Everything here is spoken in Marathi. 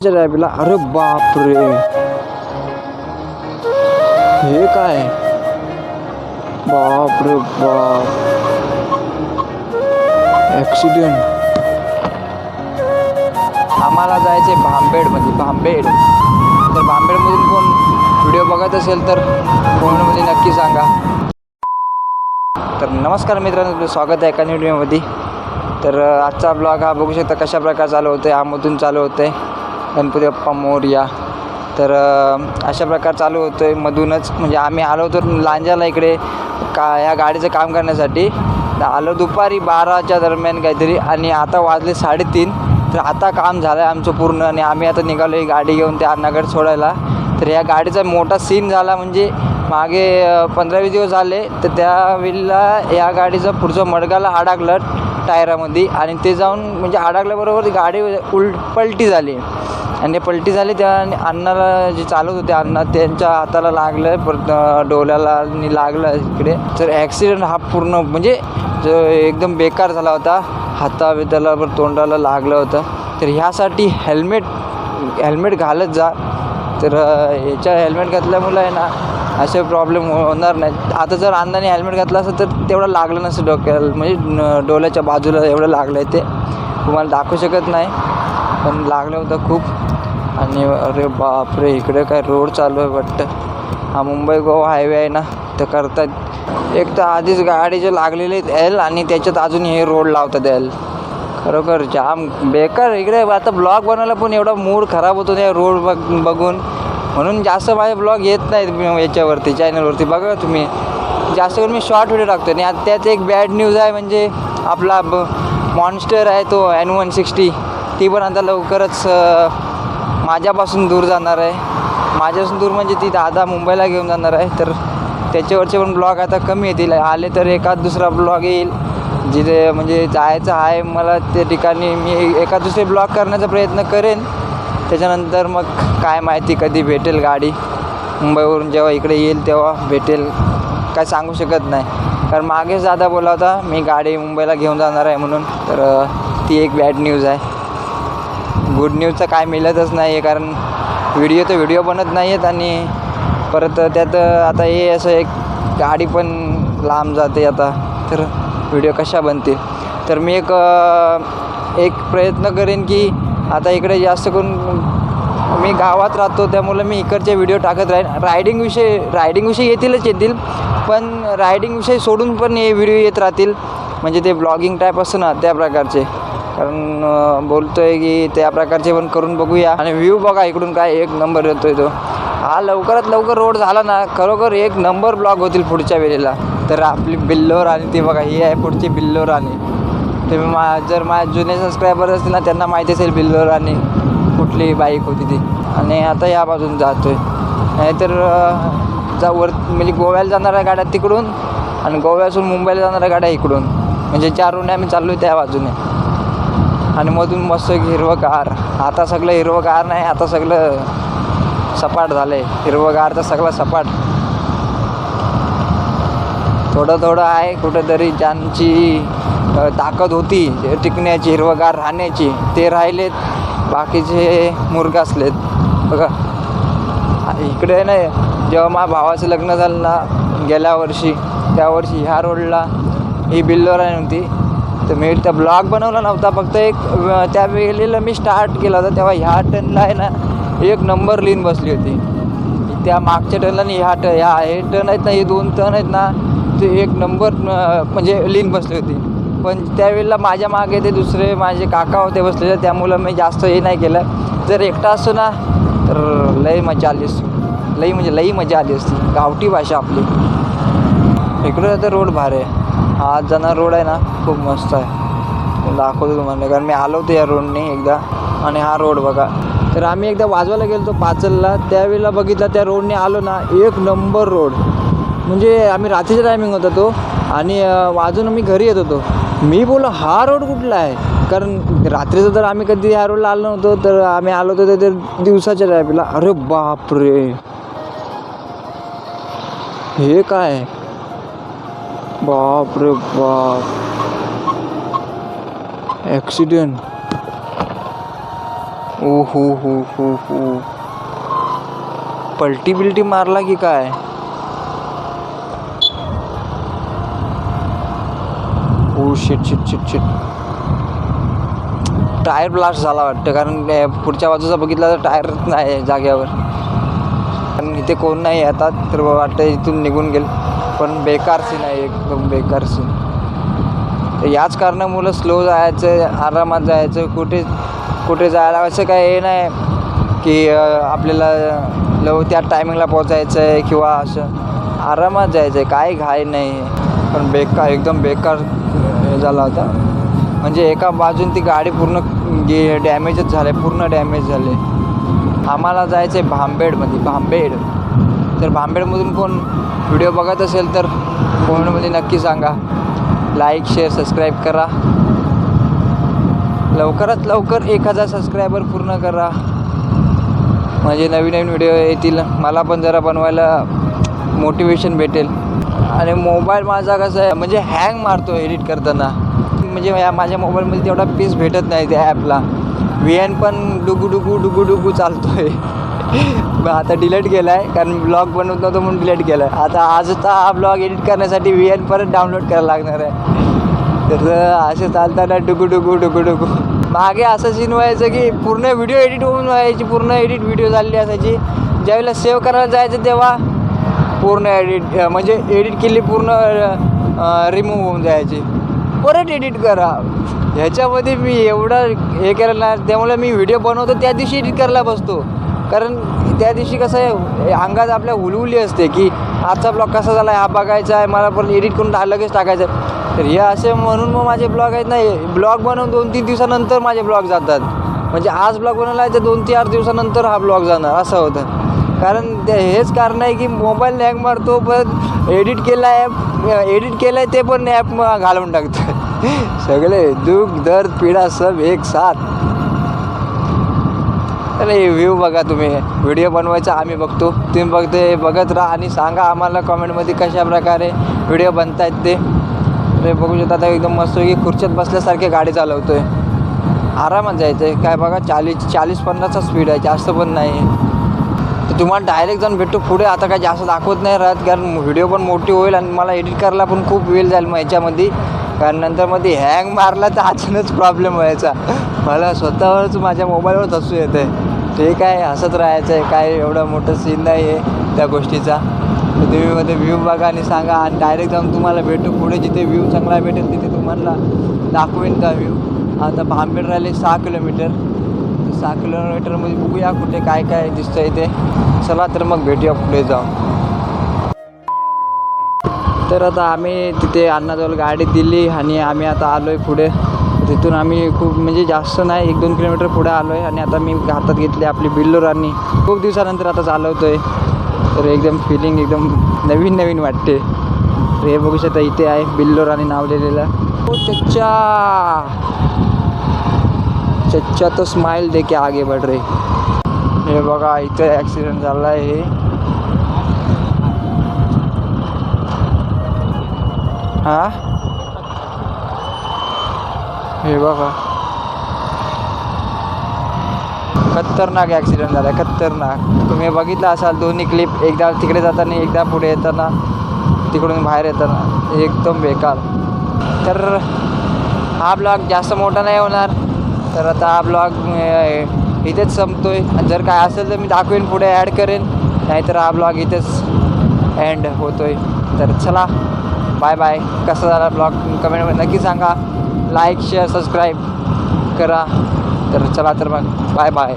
रॅबीला अरे बापरे. हे काय? बापरे बाप. ॲक्सिडेंट आम्हाला जायचे भांबेडमध्ये भांबेड तर भांबेडमधून कोण व्हिडिओ बघत असेल तर कमेंटमध्ये नक्की सांगा. तर नमस्कार मित्रांनो तुझं स्वागत आहे एका व्हिडिओमध्ये तर आजचा ब्लॉग हा बघू शकता कशा प्रकारे चालू होतं आहे आमधून चालू होतं आहे गणपती बाप्पा मोरया तर अशा प्रकार चालू होतो आहे मधूनच म्हणजे आम्ही आलो होतो लांजाला इकडे का या गाडीचं काम करण्यासाठी. आलो दुपारी बाराच्या दरम्यान काहीतरी आणि आता वाजले साडेतीन. तर आता काम झालं आहे आमचं पूर्ण आणि आम्ही आता निघालो ही गाडी घेऊन त्या अण्णाकडे सोडायला. तर या गाडीचा मोठा सीन झाला म्हणजे मागे पंधरा वीस दिवस झाले तर त्यावेळेला या गाडीचं पुढचं मडगाला अडकलं टायरामध्ये आणि ते जाऊन म्हणजे अडकल्याबरोबर गाडी उल पलटी झाली. आणि पलटी झाली त्या अण्णाला जे चालवत होते अण्णा त्यांच्या हाताला लागलं परत डोळ्याला आणि लागलं इकडे. तर ॲक्सिडेंट हा पूर्ण म्हणजे जो एकदम बेकार झाला होता. हाता बिताला तोंडाला लागलं होतं. तर ह्यासाठी हेल्मेट हेल्मेट घालत जा तर ह्याच्या याच्या हेल्मेट घातल्यामुळं आहे ना असे प्रॉब्लेम होणार नाही आता जर अंदाने हेल्मेट घातलं असतं तर तेवढं लागलं नसतं डोक्याला. म्हणजे डोल्याच्या डोळ्याच्या बाजूला एवढं लागलं आहे ते. तुम्हाला दाखवू शकत नाही पण लागलं होतं खूप. आणि अरे बापरे इकडे काय रोड चालू आहे वाटतं. हा मुंबई गोवा हायवे आहे ना तर करतात. एक तर आधीच गाडी जे आहेत एल आणि त्याच्यात अजून हे रोड लावतात एल खरोखर जाम. बेकार इकडे आता ब्लॉग बनवायला पण एवढा मूड खराब होतो त्या रोड बघ बघून. म्हणून जास्त माझे ब्लॉग येत नाहीत याच्यावरती चॅनलवरती. बघा तुम्ही. जास्त करून मी शॉर्ट व्हिडिओ टाकतो आणि आता त्यात एक बॅड न्यूज आहे म्हणजे आपला ब मॉन्स्टर आहे तो एन वन सिक्स्टी ती पण आता लवकरच माझ्यापासून दूर जाणार आहे. माझ्यापासून दूर म्हणजे ती दादा मुंबईला घेऊन जाणार आहे. तर त्याच्यावरचे पण ब्लॉग आता कमी येतील. आले तर एखाद दुसरा ब्लॉग येईल. जिथे म्हणजे जायचं आहे मला त्या ठिकाणी मी एका दुसरे ब्लॉक करण्याचा प्रयत्न करेन. त्याच्यानंतर मग काय माहिती कधी भेटेल गाडी. मुंबईवरून जेव्हा इकडे येईल तेव्हा भेटेल. काय सांगू शकत नाही. कारण मागेच दादा बोला होता मी गाडी मुंबईला घेऊन जाणार आहे म्हणून. तर ती एक बॅड न्यूज आहे. गुड न्यूजचं काय मिळतच नाही आहे कारण व्हिडिओ तर व्हिडिओ बनत नाही आहेत आणि परत त्यात आता हे असं एक गाडी पण लांब जाते आता. तर व्हिडिओ कशा बनतील? तर मी एक एक प्रयत्न करेन की आता इकडे जास्त करून मी गावात राहतो त्यामुळं मी इकडचे व्हिडिओ टाकत राहीन. रायडिंगविषयी रायडिंगविषयी येतीलच येतील पण रायडिंगविषयी सोडून पण हे व्हिडिओ येत राहतील. म्हणजे ते ब्लॉगिंग टाईप असतं ना त्या प्रकारचे. कारण बोलतो बोलतोय की त्या प्रकारचे पण करून बघूया. आणि व्ह्यू बघा इकडून काय एक नंबर येतोय तो. हा लवकरात लवकर रोड झाला ना खरोखर एक नंबर ब्लॉक होतील पुढच्या वेळेला. तर आपली बिल्लोर आणि ती बघा ही आहे पुढची बिल्लोर आणि तुम्ही मा जर माझ्या जुने सबस्क्रायबर असतील ना त्यांना माहिती असेल बिल्लोर आणि कुठली बाईक होती ती. आणि आता या बाजून आहे नाहीतर जा वर म्हणजे गोव्याला जाणाऱ्या गाड्या तिकडून आणि गोव्यासून मुंबईला जाणाऱ्या गाड्या इकडून. म्हणजे चार रुंड आम्ही चाललो त्या बाजूने. आणि मधून मस्त हिरवं कार आता सगळं हिरवं कार नाही आता सगळं सपाट झालं. आहे तर सगळं सपाट. थोडं थोडं आहे कुठंतरी ज्यांची ताकद होती टिकण्याची हिरवगार राहण्याची ते राहिलेत. बाकीचे मुरगासलेत बघा. इकडे नाही जेव्हा माझ्या भावाचं लग्न झालं ना गेल्या वर्षी त्या वर्षी ह्या रोडला ही बिल्लोर आहे नव्हती तर मी त्या ब्लॉग बनवला नव्हता फक्त एक त्या वेळेला मी स्टार्ट केला होता तेव्हा ह्या टनला आहे ना एक नंबर लीन बसली होती. त्या मागच्या टनला आणि ह्या ट ह्या हे टन आहेत ना हे दोन टन आहेत ना ते एक नंबर म्हणजे लीन बसली होती. पण त्यावेळेला माझ्या मागे ते दुसरे माझे काका होते बसलेले त्यामुळं मी जास्त हे नाही केलं. जर एकटा असतो ना तर लई मजा आली असती. लई म्हणजे लई मजा आली असती. गावठी भाषा आपली. इकडं तर रोड भारी आहे. हा आज जाणार रोड आहे ना खूप मस्त आहे. दाखवतो तुम्हाला कारण मी आलो होतो या रोडने एकदा. आणि हा रोड बघा. तर आम्ही एकदा वाजवायला गेलो होतो पाचलला. त्यावेळेला बघितला त्या रोडने आलो ना एक नंबर रोड म्हणजे आम्ही रात्रीचा टायमिंग होता तो. आणि वाजून मी घरी येत होतो. मी बोललो हा रोड कुठला आहे? कारण रात्रीचं तर आम्ही कधी ह्या रोडला आलो नव्हतो. तर आम्ही आलो होतो तर दिवसाच्या टायमिंगला अरे बापरे! हे काय? बाप रे बाप! ॲक्सिडेंट ओ हो हो हो हो. पलटी बिलटी मारला की काय? ओ shit shit shit shit tyre blast झाला वाटतं कारण पुढच्या बाजूचा बघितला तर टायर नाही आहे जाग्यावर कारण इथे कोण नाही येतात तर वाटतं इथून निघून गेल. पण बेकार सीन आहे एकदम बेकार सीन तर याच कारणामुळं स्लो जायचं आरामात जायचं कुठे कुठे जायला असं काय हे नाही की आपल्याला लव त्या टायमिंगला पोचायचं आहे किंवा असं आरामात जायचं आहे काय घाय नाही. पण बेकार एकदम बेकार हे झाला होता. म्हणजे एका बाजून ती गाडी पूर्ण गे डॅमेजच झाले पूर्ण डॅमेज झाले. आम्हाला जायचं आहे भांबेडमध्ये भांबेड. तर भांबेडमधून कोण व्हिडिओ बघत असेल तर कमेंटमध्ये नक्की सांगा. लाईक शेअर सबस्क्राईब करा. लवकरात लवकर एक हजार सबस्क्रायबर पूर्ण करा. म्हणजे नवीन नवीन व्हिडिओ येतील. मला पण जरा बनवायला मोटिवेशन भेटेल. आणि मोबाईल माझा कसा आहे म्हणजे हँग मारतो एडिट करताना. म्हणजे या माझ्या मोबाईलमध्ये तेवढा पीस भेटत नाही त्या ॲपला व्ही एन पण डुगू डुगू डुगू डुगू चालतो आहे आता डिलीट केला आहे कारण ब्लॉग बनवत नव्हतो म्हणून डिलीट केलं आहे आता आजचा हा ब्लॉग एडिट करण्यासाठी व्ही एन परत डाउनलोड करायला लागणार आहे. तर असे चालताना डुगू डुगू डुगू डुगू. मागे असं सीन व्हायचं की पूर्ण व्हिडिओ एडिट होऊन व्हायची पूर्ण एडिट व्हिडिओ झालेली असायची. ज्यावेळेला सेव्ह करायला जायचं तेव्हा पूर्ण एडिट म्हणजे एडिट केली पूर्ण रिमूव्ह होऊन जायची. परत एडिट करा. ह्याच्यामध्ये मी एवढं हे केलं ना त्यामुळे मी व्हिडिओ बनवतो त्या दिवशी एडिट करायला बसतो. कारण त्या दिवशी कसं आहे अंगात आपल्या हुलहुली असते की आजचा ब्लॉग कसा झाला आहे हा बघायचा आहे मला पण एडिट करून लगेच टाकायचं आहे. तर हे असे म्हणून मग माझे ब्लॉग आहेत नाही ब्लॉग बनवून दोन तीन दिवसानंतर माझे ब्लॉग जातात. म्हणजे आज ब्लॉग बनवला आहे तर दोन तीन आठ दिवसानंतर हा ब्लॉग जाणार असं होतं. कारण ते हेच कारण आहे की मोबाईल नॅग मारतो पण एडिट केला ॲप एडिट केलं आहे ते पण ॲप घालवून टाकतं. सगळे दुःख दर्द पीडा सब एक साथ. अरे व्ह्यू बघा तुम्ही. व्हिडिओ बनवायचा आम्ही बघतो. तुम्ही बघते बघत राहा आणि सांगा आम्हाला कॉमेंटमध्ये कशा प्रकारे व्हिडिओ बनतायत ते. अरे बघू शकता आता एकदम मस्त की खुर्च्यात बसल्यासारखे गाडी चालवतो आहे आरामात जायचं आहे काय बघा चाळीस चाळीस पन्नासचा स्पीड आहे. जास्त पण नाही. तर तुम्हाला डायरेक्ट जाऊन भेटतो पुढे आता काय जास्त दाखवत नाही राहत कारण व्हिडिओ पण मोठी होईल आणि मला एडिट करायला पण खूप वेळ जाईल मग याच्यामध्ये. कारण नंतर मध्ये हँग मारला तर अचानक प्रॉब्लेम व्हायचा. मला स्वतःवरच माझ्या मोबाईलवरच हसू येतं आहे ठीक आहे हसत राहायचं आहे काय एवढं मोठं सीन नाही आहे त्या गोष्टीचा. देवीमध्ये व्ह्यू बघा आणि सांगा. आणि डायरेक्ट जाऊन तुम्हाला भेटू. पुढे जिथे व्ह्यू चांगला भेटेल तिथे तुम्हाला दाखवेन का व्ह्यू आता भांबेड राहिले सहा किलोमीटर तर सहा किलोमीटरमध्ये बघूया कुठे काय काय दिसतं इथे चला तर मग भेटूया पुढे जाऊ तर आता आम्ही तिथे अण्णाजवळ गाडी दिली आणि आम्ही आता आलो आहे पुढे. तिथून आम्ही खूप म्हणजे जास्त नाही एक दोन किलोमीटर पुढे आलो आहे आणि आता मी हातात घेतली आपली बिल्लोर आणि खूप दिवसानंतर आता चालवतो आहे तर एकदम फिलिंग एकदम नवीन नवीन वाटते. तर हे बघू शकता इथे आहे बिल्लोर आणि नाव लिहिलेलं. हो चच्चा! चच्चा तो स्माइल दे के आगे बढ़ रे हे बघा इथे ॲक्सिडेंट झाला आहे हे. हा? हे बघा. खतरनाक ॲक्सिडेंट झाला आहे खतरनाक. तुम्ही बघितलं असाल दोन्ही क्लिप एकदा तिकडे जाताना एकदा पुढे येताना तिकडून बाहेर येताना एकदम बेकार. तर हा ब्लॉग जास्त मोठा नाही होणार. तर आता हा ब्लॉग इथेच संपतो आणि जर काय असेल तर मी दाखवेन पुढे ॲड करेन. नाहीतर हा ब्लॉग इथेच एंड आहे तर चला बाय बाय कसा झाला ब्लॉग कमेंटमध्ये नक्की सांगा. लाईक शेअर सबस्क्राईब करा. तर चला तर मग बाय बाय